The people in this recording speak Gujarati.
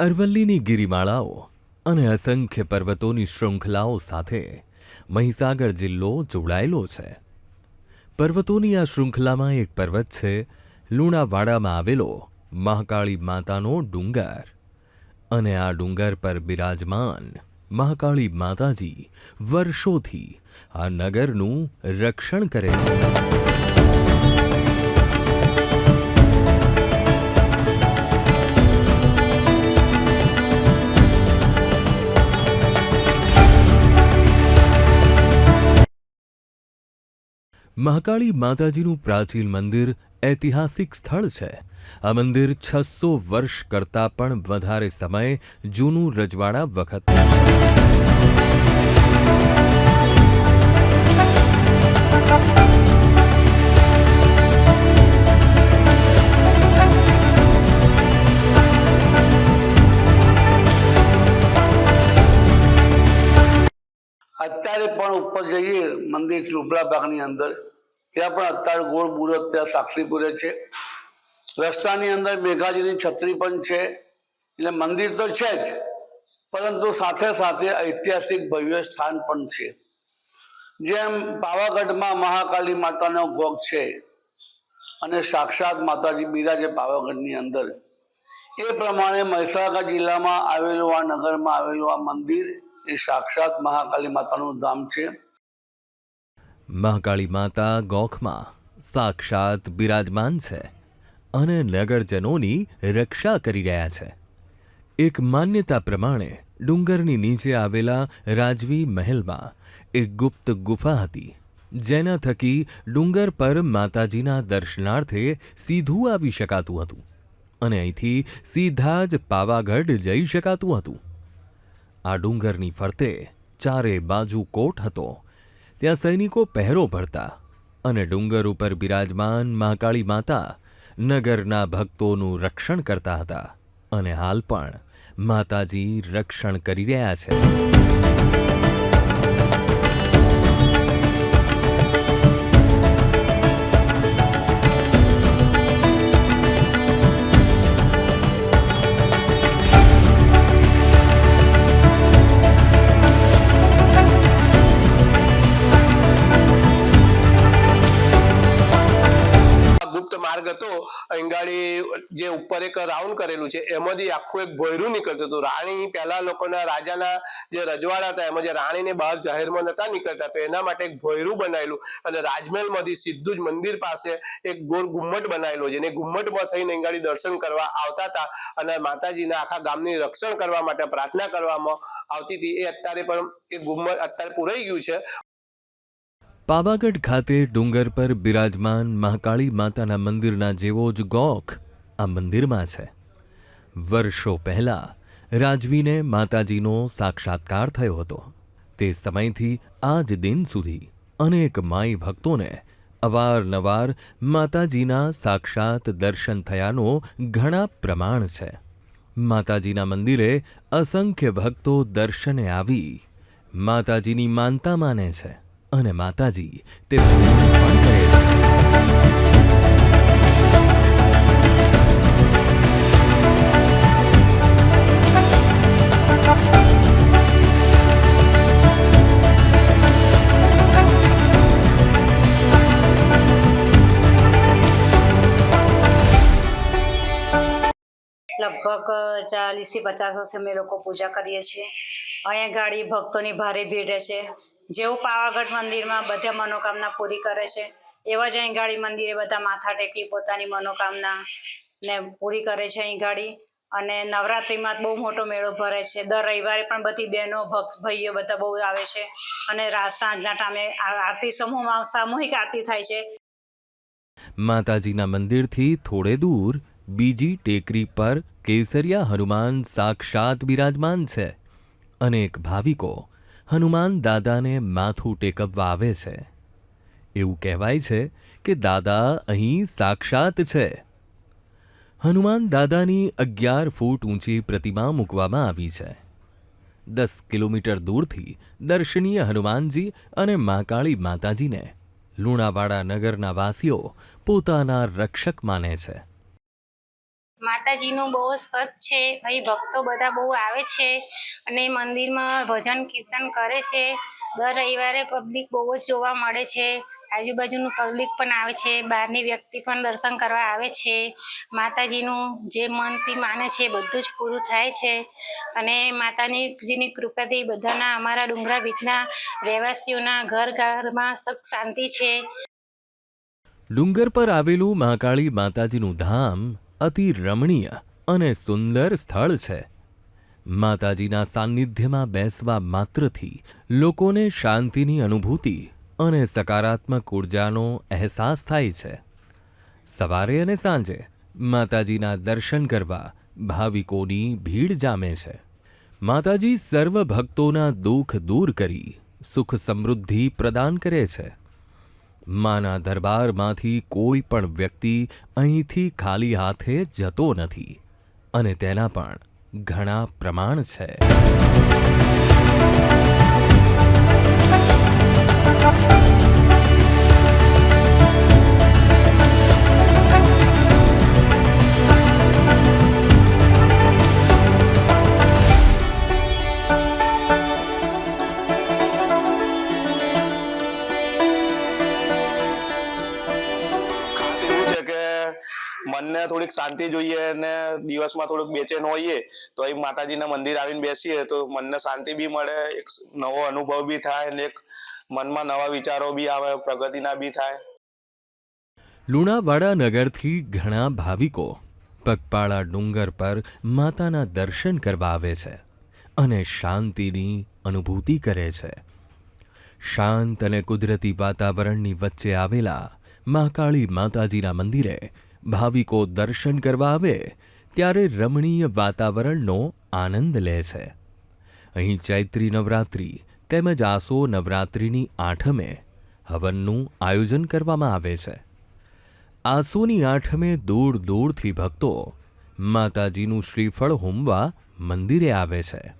અરવલ્લીની ગિરિમાળાઓ અને અસંખ્ય પર્વતોની શૃંખલાઓ સાથે મહીસાગર જિલ્લો જોડાયેલો છે. પર્વતોની આ શૃંખલામાં એક પર્વત છે, લુણાવાડામાં આવેલો મહાકાળી માતાનો ડુંગર. અને આ ડુંગર પર બિરાજમાન મહાકાળી માતાજી વર્ષોથી આ નગરનું રક્ષણ કરે છે. મહાકાળી માતાજીનું પ્રાચીન મંદિર ઐતિહાસિક સ્થળ છે. આ મંદિર છસો વર્ષ કરતાં પણ વધારે સમય જૂનું રજવાડા વખત અત્યારે પણ ઉપર જઈએ મંદિર ઉપલા ભાગની અંદર, ત્યાં પણ અત્યારે ગોળ મુહૂર્ત ત્યાં સાક્ષી પૂરે છે. રસ્તાની અંદર મેઘાજીની છત્રી પણ છે. એટલે મંદિર તો છે જ, પરંતુ સાથે સાથે ઐતિહાસિક ભવ્ય સ્થાન પણ છે. જેમ પાવાગઢમાં મહાકાળી માતાનો ભોગ છે અને સાક્ષાત માતાજી બિરાજે પાવાગઢની અંદર. એ પ્રમાણે મહેસાણા જિલ્લામાં આવેલું આ નગરમાં આવેલું આ મંદિર એ સાક્ષાત મહાકાળી માતાનું ધામ છે. મહાકાળી માતા ગોખમાં સાક્ષાત બિરાજમાન છે અને નગરજનોની રક્ષા કરી રહ્યા છે. એક માન્યતા પ્રમાણે ડુંગરની નીચે આવેલા રાજવી મહેલમાં એક ગુપ્ત ગુફા હતી, જેના થકી ડુંગર પર માતાજીના દર્શનાર્થે સીધું આવી શકાતું હતું અને અહીંથી સીધા જ પાવાગઢ જઈ શકાતું હતું. આ ડુંગરની ફરતે ચારે બાજુ કોટ હતો. ત્યાં સૈનિકો પહેરો ભરતા અને ડુંગર ઉપર બિરાજમાન મહાકાળી માતા નગરના ભક્તોનું રક્ષણ કરતા હતા અને હાલ પણ માતાજી રક્ષણ કરી રહ્યા છે. અંગાડી જે ઉપર એક રાઉન્ડ કરેલું છે, એમાંથી આખું એક ભોયરું નીકળતું હતું. રાણી પહેલા લોકોના રાજાના જે રજવાડા હતા, એમાં જે રાણીને બહાર જાહેરમાં નતા નીકળતા, તો એના માટે એક ભોયરું બનાવેલું અને રાજમહેલમાંથી સીધું જ મંદિર પાસે એક ગોળ ગુમ્મટ બનાવેલો છે. અને ગુમ્મટમાં થઈને અંગાડી દર્શન કરવા આવતા હતા અને માતાજીના આખા ગામની રક્ષણ કરવા માટે પ્રાર્થના કરવામાં આવતી હતી. એ અત્યારે પણ એ ગુમ્મટ અત્યારે પૂરાઈ ગયું છે. પાવાગઢ ખાતે ડુંગર પર બિરાજમાન મહાકાળી માતાના મંદિરના જેવો જ ગોખ આ મંદિરમાં છે. વર્ષો પહેલા રાજવીને માતાજીનો સાક્ષાત્કાર થયો હતો. તે સમયથી આજ દિન સુધી અનેક માઈ ભક્તોને અવારનવાર માતાજીના સાક્ષાત દર્શન થયાનો ઘણા પ્રમાણ છે. માતાજીના મંદિરે અસંખ્ય ભક્તો દર્શને આવી માતાજીની માનતા માને છે. અને માતાજી તે પણ કરે લગભગ પચાસ વર્ષે અમે લોકો પૂજા કરીએ છીએ. અહીંયા ગાડી ભક્તોની ભારે ભીડ રહે છે. જેવું પાવાગઢ મંદિરમાં બધા મનોકામના પૂરી કરે છે, એવા જ અહીં ગાડી મંદિરે બધા માથા ટેકી પોતાની મનોકામના ને પૂરી કરે છે અહીં ગાડી. અને નવરાત્રિમાં બહુ મોટો મેળો ભરે છે. દર રવિવારે પણ બધી બહેનો, ભક્ત, ભાઈઓ બધા બહુ આવે છે. અને રાત સાંજના ટાઈમે આ- આરતી સમૂહમાં સામૂહિક આરતી થાય છે. માતાજીના મંદિરથી થોડે દૂર બીજી ટેકરી પર કેસરિયા હનુમાન સાક્ષાત બિરાજમાન છે. અનેક ભાવિકો હનુમાન દાદાને માથું ટેકવવા આવે છે. એવું કહેવાય છે કે દાદા અહીં સાક્ષાત છે. હનુમાન દાદાની અગિયાર ફૂટ ઊંચી પ્રતિમા મૂકવામાં આવી છે. દસ કિલોમીટર દૂરથી દર્શનીય હનુમાનજી અને મા કાળી માતાજીને લુણાવાડા નગરના વાસીઓ પોતાના રક્ષક માને છે. માતાજીનું બહુ સત છે. અહીં ભક્તો બધા બહુ આવે છે અને મંદિરમાં ભજન કીર્તન કરે છે. દર રવિવારે પબ્લિક બહુ જ જોવા મળે છે. આજુબાજુનું પબ્લિક પણ આવે છે. બહારની વ્યક્તિ પણ દર્શન કરવા આવે છે. માતાજીનું જે મનથી માને છે બધું જ પૂરું થાય છે. અને માતાજીની કૃપાથી બધાના અમારા ડુંગરા બીચના રહેવાસીઓના ઘર ઘરમાં સુખ શાંતિ છે. ડુંગર પર આવેલું મહાકાળી માતાજીનું ધામ અતિ રમણીય અને સુંદર સ્થળ છે. માતાજીના સાનિધ્યમાં બેસવા માત્રથી લોકોને શાંતિની અનુભૂતિ અને સકારાત્મક ઉર્જાનો અહેસાસ થાય છે. સવારે અને સાંજે માતાજીના દર્શન કરવા ભાવિકોની ભીડ જામે છે. માતાજી સર્વ ભક્તોના દુઃખ દૂર કરી સુખ સમૃદ્ધિ પ્રદાન કરે છે. માના દરબારમાંથી કોઈ પણ વ્યક્તિ અહીંથી ખાલી હાથે જતો નથી અને તેના પણ ઘણા પ્રમાણ છે. ખાસ મનને થોડીક શાંતિ જોઈએ અને દિવસમાં થોડુંક બેચેન હોઈએ, તો અહીં માતાજીના મંદિર આવીને બેસીએ, તો મનને શાંતિ બી મળે, એક નવો અનુભવ બી થાય અને એક મનમાં નવા વિચારો બી આવે, પ્રગતિના બી થાય. લુણાવાડા નગરથી ઘણા ભાવિકો પગપાળા ડુંગર પર માતાના દર્શન કરવા આવે છે અને શાંતિની અનુભૂતિ કરે છે. શાંત અને કુદરતી વાતાવરણની વચ્ચે આવેલા મહાકાળી માતાજીના મંદિરે ભાવિકો દર્શન કરવા આવે, ત્યારે રમણીય વાતાવરણનો આનંદ લે છે. અહીં ચૈત્રી નવરાત્રિ તેમજ આસો નવરાત્રિની આઠમે હવનનું આયોજન કરવામાં આવે છે. આસોની આઠમે દૂર દૂરથી ભક્તો માતાજીનું શ્રીફળ હોમવા મંદિરે આવે છે.